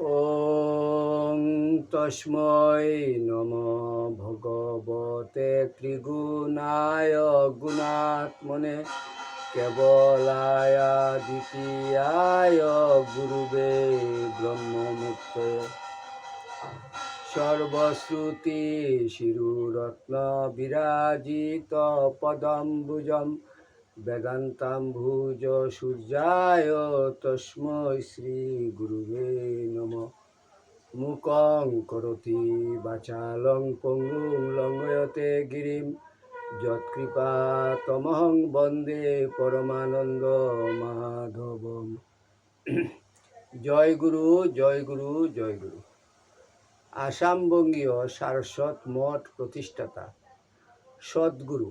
ওম তস্ময় নম ভগবতে ত্রিগুণায় গুণাত্মনে কেবলায় দ্বিতীয়ায় গুরুবে ব্রহ্মমুক্ত সর্বশ্রুতি শিরুরত্ন বিরাজিত পদম্বুজম বেদান্তাম্ভুজ সূর্যায় তস্মৈ শ্রী গুরুবে নম। মুকং করতি বাচালং পঙ্গুং লঙ্ঘয়তে গিরিম। যৎকৃপা তমহং বন্দে পরমানন্দ মাধবম। জয় গুরু জয় গুরু জয় গুরু। আসামবঙ্গীয় সারস্বত মঠ প্রতিষ্ঠাতা সদ্গুরু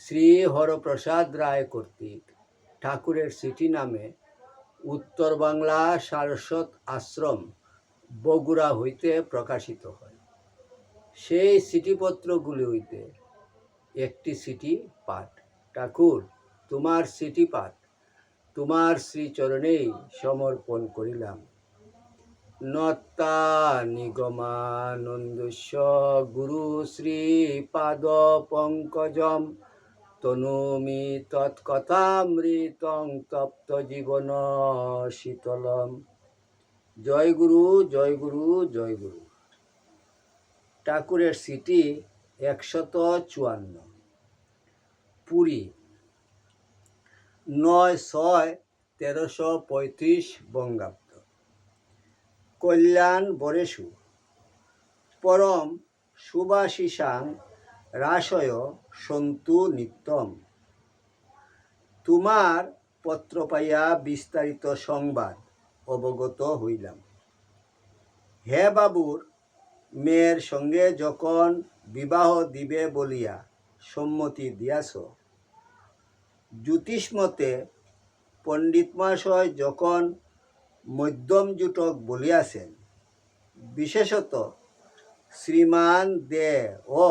শ্রী হরপ্রসাদ রায় কর্তৃক ঠাকুরের সিটি নামে উত্তর বাংলা সারস্বত আশ্রম বগুড়া হইতে প্রকাশিত হয়। সেই সিটিপত্রগুলি হইতে একটি সিটি পাঠ। ঠাকুর, তোমার সিটি পাঠ, তোমার শ্রীচরণেই সমর্পণ করিলাম। নত্তা নিগমানন্দস্য গুরু শ্রীপাদ পঙ্কজম তনুমি তৎকথামৃতং তপ্ত জীবন শীতলম। জয় গুরু জয় গুরু জয় গুরু। ঠাকুরের সিটি একশত চুয়ান্ন। পুরী। নয় ছয় তেরোশো পঁয়ত্রিশ বঙ্গাব্দ। কল্যাণ বরেশু। পরম সুবাশিসাং রাসয় সন্তু নিত্যম। তোমার পত্র পাইয়া বিস্তারিত সংবাদ অবগত হইলাম। হে বাবুর, মেয়ের সঙ্গে যখন বিবাহ দিবে বলিয়া সম্মতি দিয়াছ, জ্যোতিষমতে পণ্ডিত মহাশয় যখন মধ্যম জুটক বলিয়াছেন, বিশেষত শ্রীমান দে ও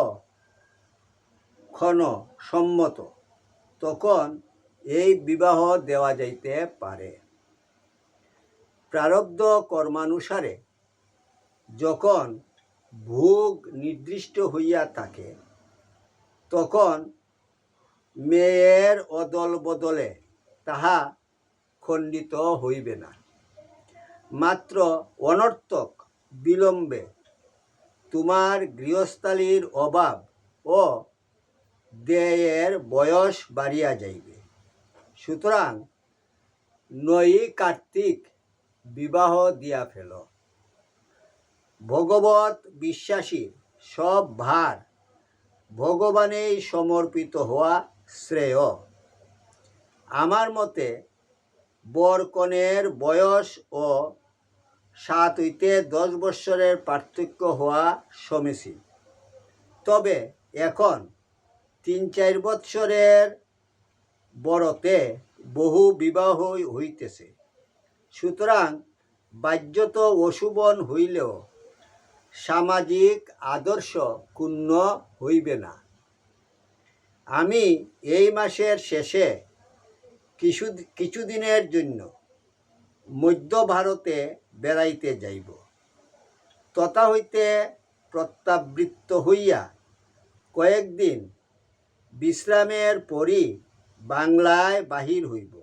ক্ষণ সম্মত, তখন এই বিবাহ দেওয়া যাইতে পারে। প্রারব্ধ কর্মানুসারে যখন ভোগ নির্দিষ্ট হইয়া থাকে, তখন মেয়ের অদল বদলে তাহা খণ্ডিত হইবে না। মাত্র অনর্থক বিলম্বে তোমার গৃহস্থালীর অভাব ও দেয়ের বয়স বাড়িয়া যাইবে। সুতরাং নয়ী কার্তিক বিবাহ দিয়া ফেল। ভগবত বিশ্বাসীর সব ভার ভগবানেই সমর্পিত হওয়া শ্রেয়। আমার মতে বরকনের বয়স ও সাত হইতে দশ বৎসরের পার্থক্য হওয়া সমীচীন। তবে এখন তিন চার বৎসরের বড়তে বহু বিবাহ হইতেছে। সুতরাং বাহ্যত অশুভন হইলেও সামাজিক আদর্শ ক্ষুণ্ণ হইবে না। আমি এই মাসের শেষে কিছু কিছুদিনের জন্য মধ্য ভারতে বেড়াইতে যাইব। তথা হইতে প্রত্যাবৃত্ত হইয়া কয়েকদিন বিশ্রামের পরই বাংলায় বাহির হইব।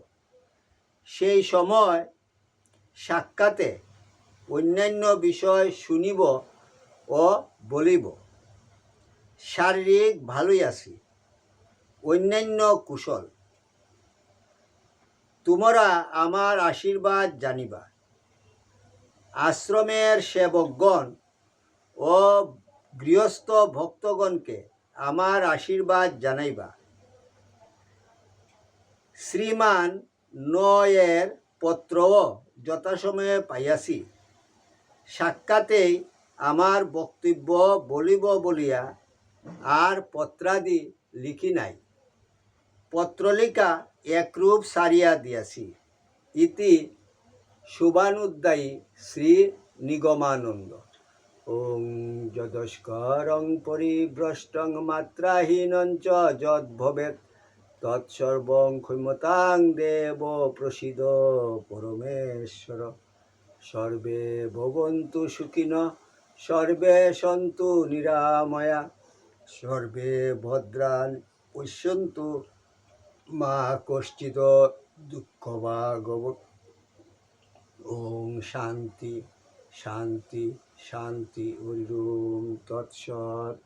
সেই সময় সাক্ষাতে অন্যান্য বিষয় শুনিব ও বলিব। শারীরিক ভালোই আছি, অন্যান্য কুশল। তোমরা আমার আশীর্বাদ জানিবা। আশ্রমের সেবকগণ ও গৃহস্থ ভক্তগণকে আমার আশীর্বাদ জানাইবা। শ্রীমান নয়ের পত্রও যথাসময়ে পাইয়াছি। সাক্ষাতেই আমার বক্তব্য বলিব বলিয়া আর পত্রাদি লিখি নাই। পত্রলিকা একরূপ সারিয়া দিয়াছি। ইতি শুভানুদ্দায়ী শ্রী নিগমানন্দ। ওং যদস্করং পরিভ্রষ্টং মাত্রাহীনং চ যদ ভবেৎ তৎসর্বং ক্ষমতাং দেব প্রসিদ পরমেশ্বর। সর্বে ভবন্তু সুখিন, সর্বে সন্তু নিরাময়া, সর্বে ভদ্রান পশ্যন্তু মা কশ্চিদ দুঃখ বা ওং শান্তি। শান্তি শান্তি হরিম তৎসৎ।